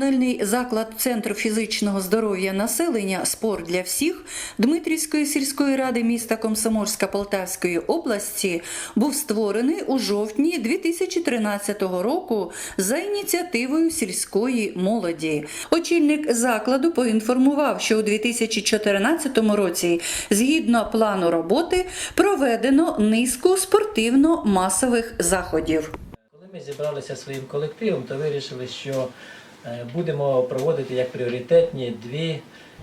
комунальний заклад Центр фізичного здоров'я населення Спорт для всіх Дмитрівської сільської ради міста Комсомольська Полтавської області був створений у жовтні 2013 року за ініціативою сільської молоді. Очільник закладу поінформував, що у 2014 році, згідно плану роботи, проведено низку спортивно-масових заходів. Коли ми зібралися своїм колективом, то вирішили, що будемо проводити як пріоритетні дві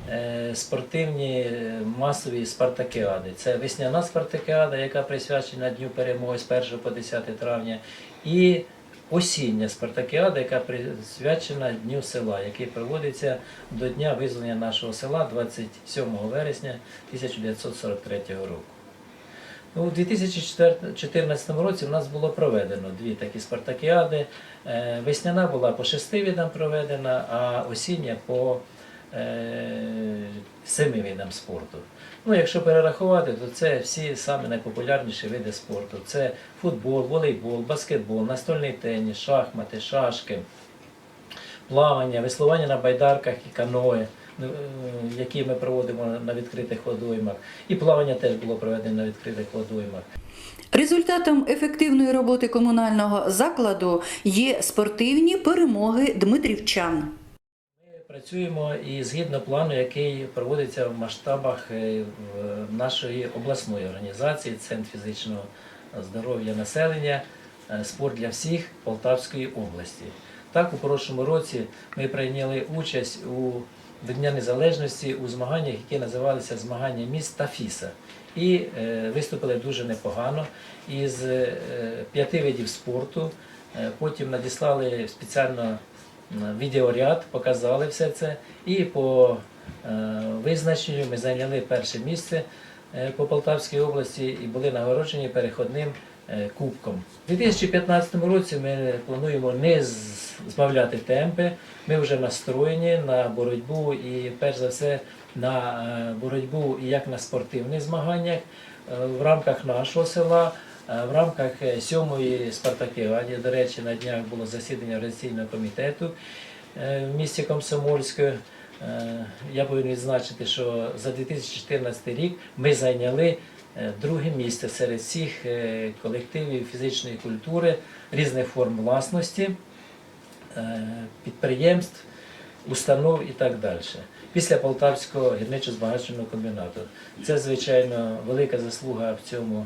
е, спортивні е, масові спартакіади. Це весняна спартакіада, яка присвячена Дню перемоги з 1 по 10 травня, і осіння спартакіада, яка присвячена Дню села, який проводиться до Дня визволення нашого села 27 вересня 1943 року. Ну, У 2014 році в нас було проведено дві такі спартакіади. Е, Весняна була по шести видам проведена, а осіння по е, семи видам спорту. Ну, якщо перерахувати, то це всі саме найпопулярніші види спорту. Це футбол, волейбол, баскетбол, настольний теніс, шахмати, шашки, плавання, веслування на байдарках і каное, е, які ми проводимо на відкритих водоймах. І плавання теж було проведено на відкритих водоймах. Результатом ефективної роботи комунального закладу є спортивні перемоги дмитрівчан. Ми працюємо і згідно плану, який проводиться в масштабах е, нашої обласної організації Центр фізичного здоров'я населення, е, спорт для всіх Полтавської області. Так, у прошлому році ми прийняли участь у до Дня Незалежності у змаганнях, які називалися Змагання міст та ФІСа. І е, виступили дуже непогано. Із е, п'яти видів спорту е, потім надіслали спеціально відеоряд, показали все це. І по е, визначенню ми зайняли перше місце е, по Полтавській області і були нагороджені переходним кубком. У 2015 році ми плануємо не збавляти темпи. Ми вже настроєні на боротьбу і перш за все на е, боротьбу як на спортивних змаганнях е, в рамках нашого села. Е, В рамках е, сьомої спартакіаді, до речі, на днях було засідання організаційного комітету е, в місті Комсомольське. Е, Я повинен відзначити, що за 2014 рік ми зайняли е, друге місце серед всіх е, колективів фізичної культури різних форм власності, підприємств, установ і так далі. Після Полтавського гірничо-збагачувального комбінату. Це, звичайно, велика заслуга в цьому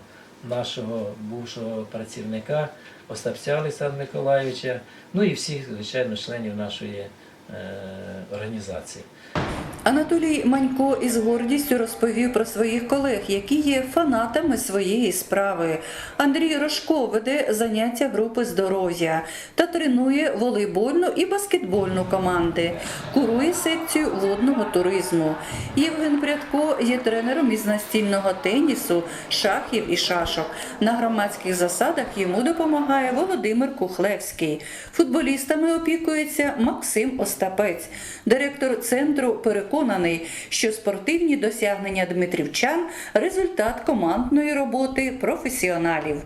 нашого бувшого працівника Остапця Олександра Миколаївича, ну і всіх, звичайно, членів нашої організації. Анатолій Манько із гордістю розповів про своїх колег, які є фанатами своєї справи. Андрій Рожко веде заняття групи здоров'я та тренує волейбольну і баскетбольну команди, курує секцію водного туризму. Євген Прядко є тренером із настільного тенісу, шахів і шашок. На громадських засадах йому допомагає Володимир Кухлевський. Футболістами опікується Максим Остапець. Директор центру переконаний, що спортивні досягнення дмитрівчан результат командної роботи професіоналів.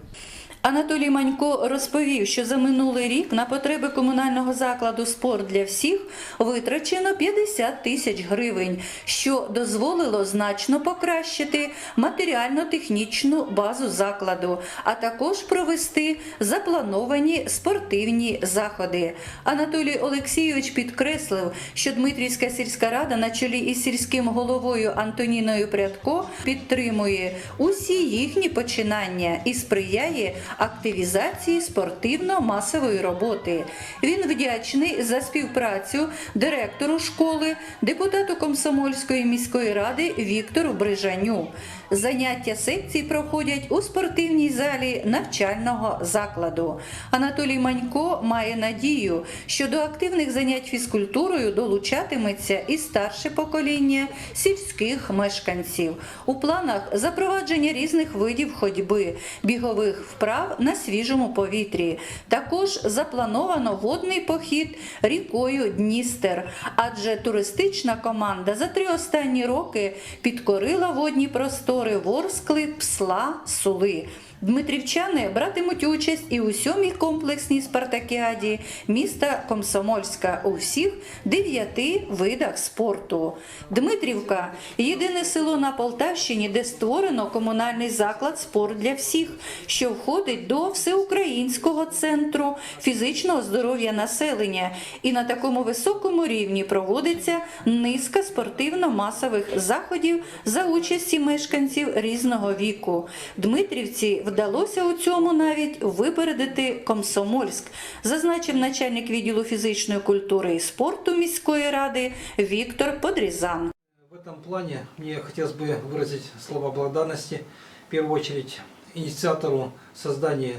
Анатолій Манько розповів, що за минулий рік на потреби комунального закладу спорт для всіх витрачено 50 тисяч гривень, що дозволило значно покращити матеріально-технічну базу закладу, а також провести заплановані спортивні заходи. Анатолій Олексійович підкреслив, що Дмитрівська сільська рада на чолі із сільським головою Антоніною Прядко підтримує усі їхні починання і сприяє активізації спортивно-масової роботи. Він вдячний за співпрацю директору школи, депутату Комсомольської міської ради Віктору Брижаню. Заняття секцій проходять у спортивній залі навчального закладу. Анатолій Манько має надію, що до активних занять фізкультурою долучатиметься і старше покоління сільських мешканців. У планах запровадження різних видів ходьби, бігових вправ на свіжому повітрі. Також заплановано водний похід рікою Дністер, адже туристична команда за три останні роки підкорила водні простори Ворскли, Псла, Сули. Дмитрівчани братимуть участь і у сьомій комплексній спартакіаді міста Комсомольська у всіх дев'яти видах спорту. Дмитрівка єдине село на Полтавщині, де створено комунальний заклад спорт для всіх, що входить до всеукраїнського центру фізичного здоров'я населення. І на такому високому рівні проводиться низка спортивно-масових заходів за участі мешканців різного віку. Дмитрівці вдалося у цьому навіть випередити Комсомольськ, зазначив начальник відділу фізичної культури і спорту міської ради Віктор Подрізан. В этом плане мне хотелось бы выразить слова благодарности, в первую очередь, инициатору создания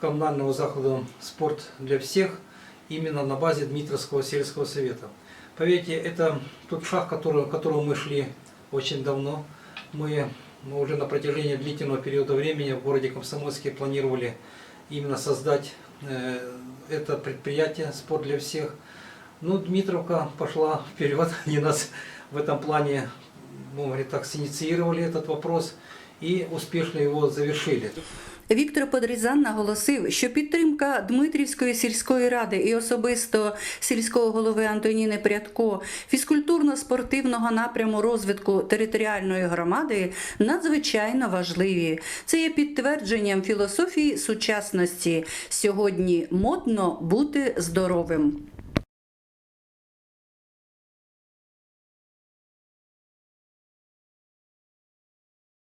коммунального заклада «Спорт для всех» именно на базе Дмитровского сельского совета. Поверьте, это тот шаг, который, к которому мы шли очень давно. Мы ну, уже на протяжении длительного периода времени в городе Комсомольске планировали именно создать э, это предприятие «Спорт для всех». Ну, Дмитровка пошла вперед, они нас в этом плане, ну, говорит, так, синициировали этот вопрос и успешно его завершили. Віктор Подрізан наголосив, що підтримка Дмитрівської сільської ради і особисто сільського голови Антоніни Прядко фізкультурно-спортивного напряму розвитку територіальної громади надзвичайно важливі. Це є підтвердженням філософії сучасності. Сьогодні модно бути здоровим.